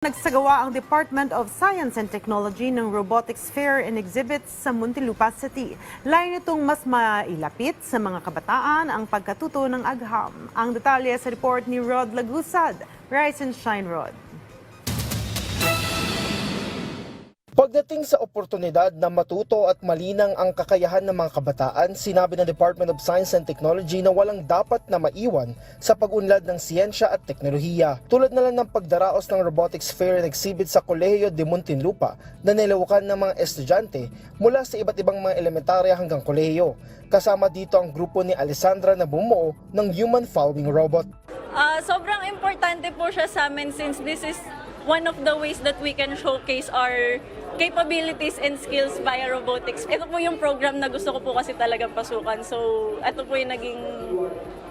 Nagsagawa ang Department of Science and Technology ng Robotics Fair and Exhibits sa Muntinlupa City. Layo nitong mas mailapit sa mga kabataan ang pagkatuto ng agham. Ang detalye sa report ni Rod Lagusad. Rise and Shine, Rod. Pagdating sa oportunidad na matuto at malinang ang kakayahan ng mga kabataan, sinabi ng Department of Science and Technology na walang dapat na maiwan sa pag-unlad ng siyensya at teknolohiya. Tulad na lang ng pagdaraos ng Robotics Fair and Exhibit sa Kolehiyo de Muntinlupa na nilawakan ng mga estudyante mula sa iba't ibang mga elementarya hanggang kolehiyo. Kasama dito ang grupo ni Alessandra na bumuo ng Human Following Robot. Ah, sobrang importante po siya sa amin since this is one of the ways that we can showcase our capabilities and skills via robotics. Ito po yung program na gusto ko po kasi talagang pasukan. So, ito po yung naging...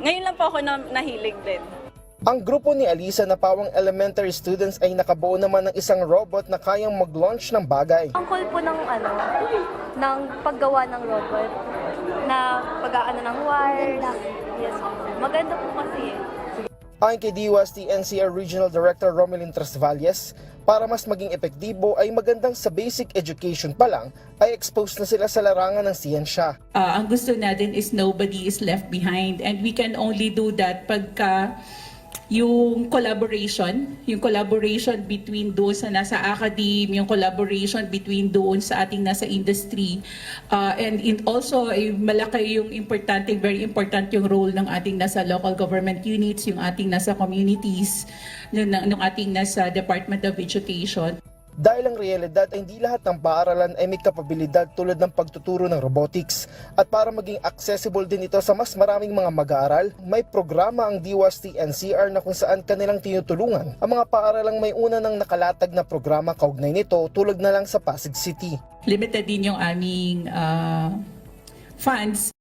Ngayon lang po ako na, nahilig din. Ang grupo ni Alisa na pawang elementary students ay nakabuo naman ng isang robot na kayang mag-launch ng bagay. Ang cool po ng ano, ng paggawa ng robot na pag-aano ng wires. Yes. Maganda po kasi. Ayon kay DUST NCR Regional Director Romelin Trasvalles, para mas maging epektibo ay magandang sa basic education pa lang ay exposed na sila sa larangan ng siyensya. uh, ang gusto natin is nobody is left behind and we can only do that pagka yung collaboration, yung collaboration between doon sa nasa academe, yung collaboration between doon sa ating nasa industry, uh, and in also ay malaki yung importante, very important yung role ng ating nasa local government units, yung ating nasa communities, yung, yung ating nasa Department of Education. Dahil ang realidad ay hindi lahat ng paaralan ay may kapabilidad tulad ng pagtuturo ng robotics. At para maging accessible din ito sa mas maraming mga mag-aaral, may programa ang DUST NCR na kung saan kanilang tinutulungan ang mga paaralang may una ng nakalatag na programa kaugnay nito tulad na lang sa Pasig City. Limited din yung aming uh, funds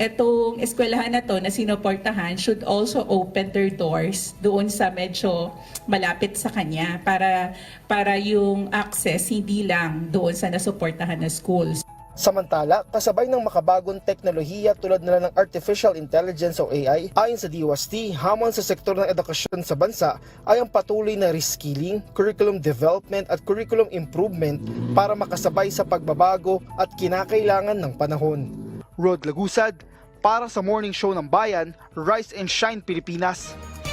Etong eskwelahan na to na sinuportahan should also open their doors doon sa medyo malapit sa kanya para para yung access hindi lang doon sa nasuportahan na schools. Samantala, kasabay ng makabagong teknolohiya tulad nila ng artificial intelligence o AI, ayon sa DUST, hamon sa sektor ng edukasyon sa bansa ay ang patuloy na reskilling, curriculum development at curriculum improvement para makasabay sa pagbabago at kinakailangan ng panahon. Rod Lagusad, para sa Morning Show ng Bayan, Rise and Shine Pilipinas.